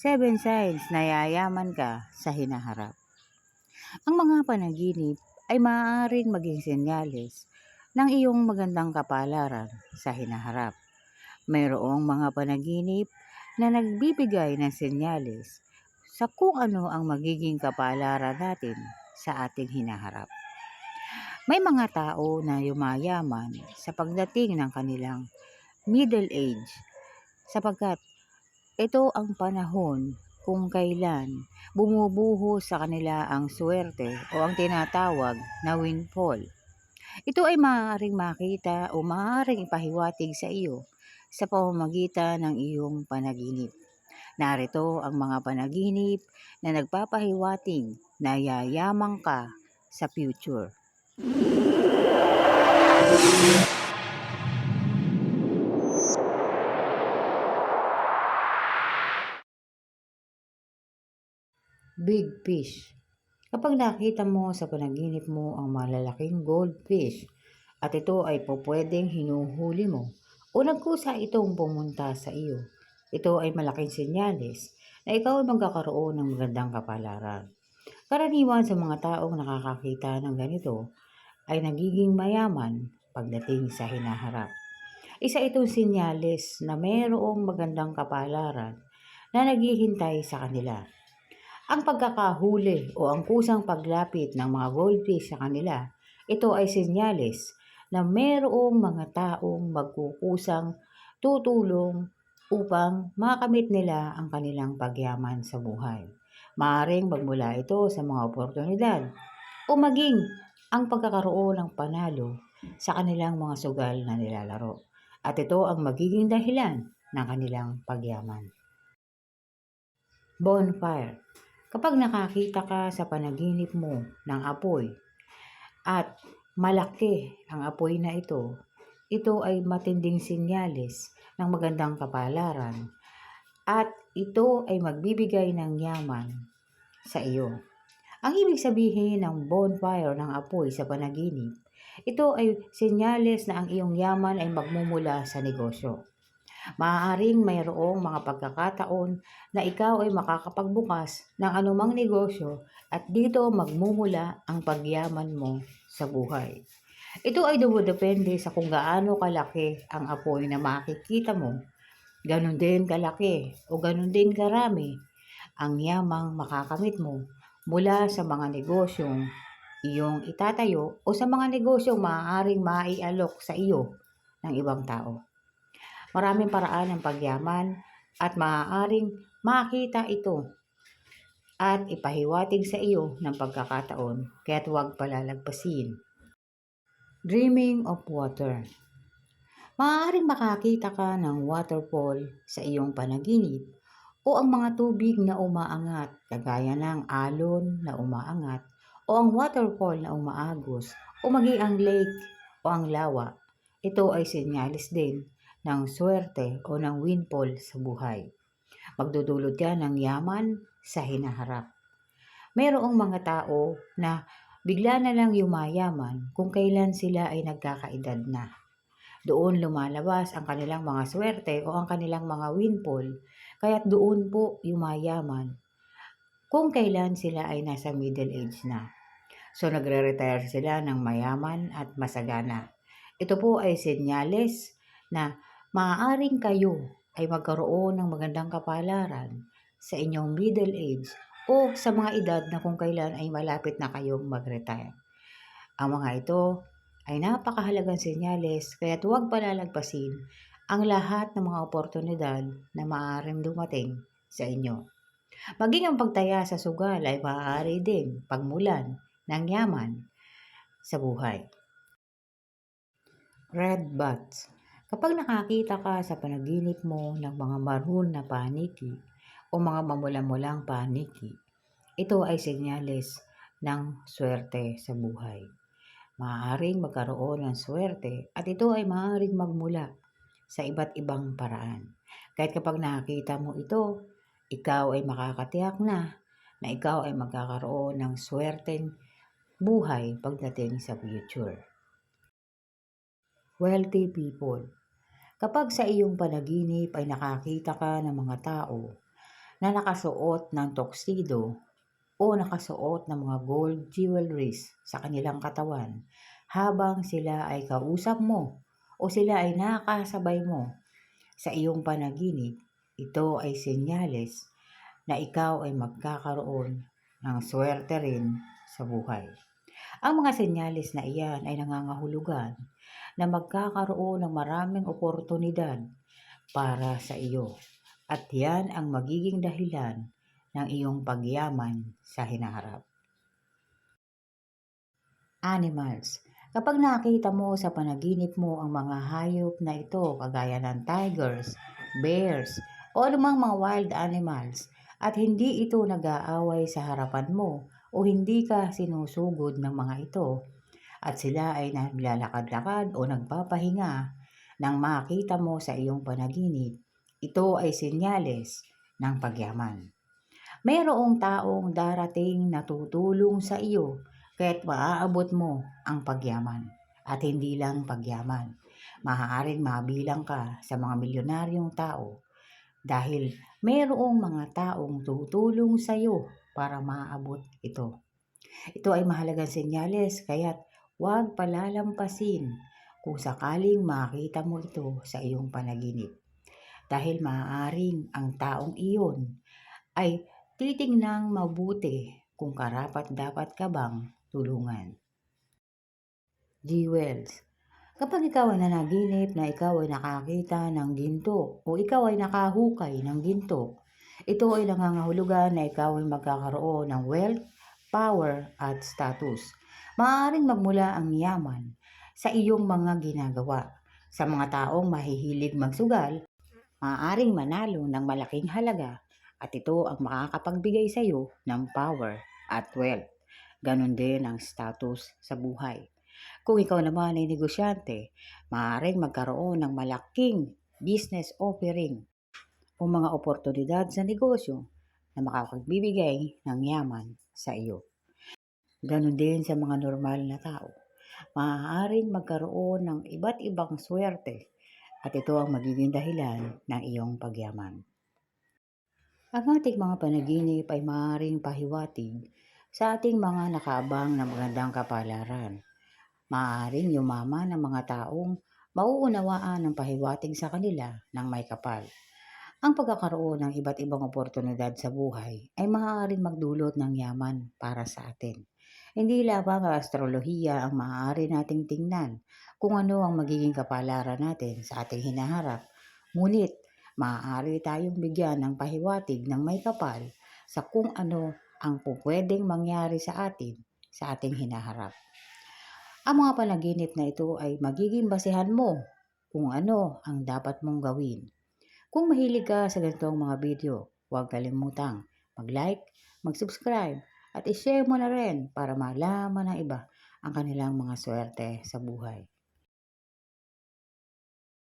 Seven signs na yayaman ka sa hinaharap. Ang mga panaginip ay maaaring maging senyales ng iyong magandang kapalaran sa hinaharap. Mayroong mga panaginip na nagbibigay ng senyales sa kung ano ang magiging kapalaran natin sa ating hinaharap. May mga tao na yumayaman sa pagdating ng kanilang middle age sapagkat ito ang panahon kung kailan bumubuho sa kanila ang swerte o ang tinatawag na windfall. Ito ay maaaring makita o maaaring ipahiwatig sa iyo sa pamamagitan ng iyong panaginip. Narito ang mga panaginip na nagpapahiwatig na yayamang ka sa future. Big fish. Kapag nakita mo sa panaginip mo ang malalaking goldfish at ito ay po pwedeng hinuhuli mo o nagkusa itong pumunta sa iyo, ito ay malaking senyales na ikaw ay magkakaroon ng magandang kapalaran. Karaniwan sa mga taong nakakakita ng ganito ay nagiging mayaman pagdating sa hinaharap. Isa itong senyales na mayroong magandang kapalaran na naghihintay sa kanila. Ang pagkakahuli o ang kusang paglapit ng mga goldfish sa kanila, ito ay senyales na mayroong mga taong magkukusang tutulong upang makamit nila ang kanilang pagyaman sa buhay. Maaring magmula ito sa mga oportunidad o maging ang pagkakaroon ng panalo sa kanilang mga sugal na nilalaro. At ito ang magiging dahilan ng kanilang pagyaman. Bonfire Kapag nakakita ka sa panaginip mo ng apoy at malaki ang apoy na ito, ito ay matinding sinyales ng magandang kapalaran at ito ay magbibigay ng yaman sa iyo. Ang ibig sabihin ng bonfire ng apoy sa panaginip, ito ay senyales na ang iyong yaman ay magmumula sa negosyo. Maaaring mayroong mga pagkakataon na ikaw ay makakapagbukas ng anumang negosyo at dito magmumula ang pagyaman mo sa buhay. Ito ay dumudepende sa kung gaano kalaki ang apoy na makikita mo. Ganon din kalaki o ganon din karami ang yamang makakamit mo mula sa mga negosyong iyong itatayo o sa mga negosyong maaaring maialok sa iyo ng ibang tao. Maraming paraan ng pagyaman at maaaring makita ito at ipahiwatig sa iyo ng pagkakataon kaya't huwag palalagpasin. Dreaming of water Maaaring makakita ka ng waterfall sa iyong panaginip o ang mga tubig na umaangat kagaya ng alon na umaangat o ang waterfall na umaagos o maging ang lake o ang lawa. Ito ay senyalis din ng swerte o ng windfall sa buhay. Magdudulot ka ng yaman sa hinaharap. Mayroong mga tao na bigla na lang yumayaman kung kailan sila ay nagkakaedad na. Doon lumalabas ang kanilang mga swerte o ang kanilang mga windfall, kaya't doon po yumayaman kung kailan sila ay nasa middle age na. So nagre-retire sila ng mayaman at masagana. Ito po ay senyales na maaaring kayo ay magkaroon ng magandang kapalaran sa inyong middle age o sa mga edad na kung kailan ay malapit na kayong mag-retire. Ang mga ito ay napakahalagang senyales kaya huwag palalagpasin ang lahat ng mga oportunidad na maaaring dumating sa inyo. Maging ang pagtaya sa sugal ay maaari din pagmulan ng yaman sa buhay. Red Bats Kapag nakakita ka sa panaginip mo ng mga maroon na paniki o mga mamula-mulang paniki, ito ay senyales ng swerte sa buhay. Maaaring magkaroon ng swerte at ito ay maaaring magmula sa iba't ibang paraan. Kahit kapag nakakita mo ito, ikaw ay makakatiyak na na ikaw ay magkakaroon ng swerteng buhay pagdating sa future. Wealthy people Kapag sa iyong panaginip ay nakakita ka ng mga tao na nakasuot ng tuxedo o nakasuot ng mga gold jewelries sa kanilang katawan habang sila ay kausap mo o sila ay nakasabay mo sa iyong panaginip, ito ay senyales na ikaw ay magkakaroon ng swerte rin sa buhay. Ang mga senyales na iyan ay nangangahulugan na magkakaroon ng maraming oportunidad para sa iyo. At yan ang magiging dahilan ng iyong pagyaman sa hinaharap. Animals. Kapag nakita mo sa panaginip mo ang mga hayop na ito kagaya ng tigers, bears, o anumang mga wild animals at hindi ito nag-aaway sa harapan mo o hindi ka sinusugod ng mga ito at sila ay naglalakad-lakad o nagpapahinga nang makita mo sa iyong panaginip, ito ay senyales ng pagyaman. Mayroong taong darating na tutulong sa iyo kaya't maaabot mo ang pagyaman. At hindi lang pagyaman, maaaring mabilang ka sa mga milyonaryong tao dahil mayroong mga taong tutulong sa iyo para maabot ito. Ito ay mahalagang senyales kaya't huwag palalampasin kung sakaling makita mo ito sa iyong panaginip. Dahil maaaring ang taong iyon ay titingnang mabuti kung karapat dapat ka bang tulungan. Jewels Kapag ikaw ay nanaginip na ikaw ay nakakita ng ginto o ikaw ay nakahukay ng ginto, ito ay nangangahulugan na ikaw ay magkakaroon ng wealth, power at status. Maaaring magmula ang yaman sa iyong mga ginagawa. Sa mga taong mahihilig magsugal, maaaring manalo ng malaking halaga at ito ang makakapagbigay sa iyo ng power at wealth. Ganon din ang status sa buhay. Kung ikaw naman ay negosyante, maaaring magkaroon ng malaking business offering o mga oportunidad sa negosyo na makakapagbibigay ng yaman sa iyo. Ganon din sa mga normal na tao. Maaaring magkaroon ng iba't ibang swerte at ito ang magiging dahilan ng iyong pagyaman. Ang ating mga panaginip ay maaaring pahiwatig sa ating mga nakaabang na magandang kapalaran. Maaaring yumaman ang mga taong mauunawaan ng pahiwatig sa kanila ng may kapal. Ang pagkakaroon ng iba't ibang oportunidad sa buhay ay maaaring magdulot ng yaman para sa atin. Hindi lamang ang astrolohiya ang maaari nating tingnan kung ano ang magiging kapalaran natin sa ating hinaharap. Ngunit, maaari tayong bigyan ng pahiwatig ng may kapal sa kung ano ang pupwedeng mangyari sa atin sa ating hinaharap. Ang mga panaginip na ito ay magiging basehan mo kung ano ang dapat mong gawin. Kung mahilig ka sa ganitong mga video, huwag kalimutang mag-like, mag-subscribe, at i-share mo na rin para malaman ng iba ang kanilang mga swerte sa buhay.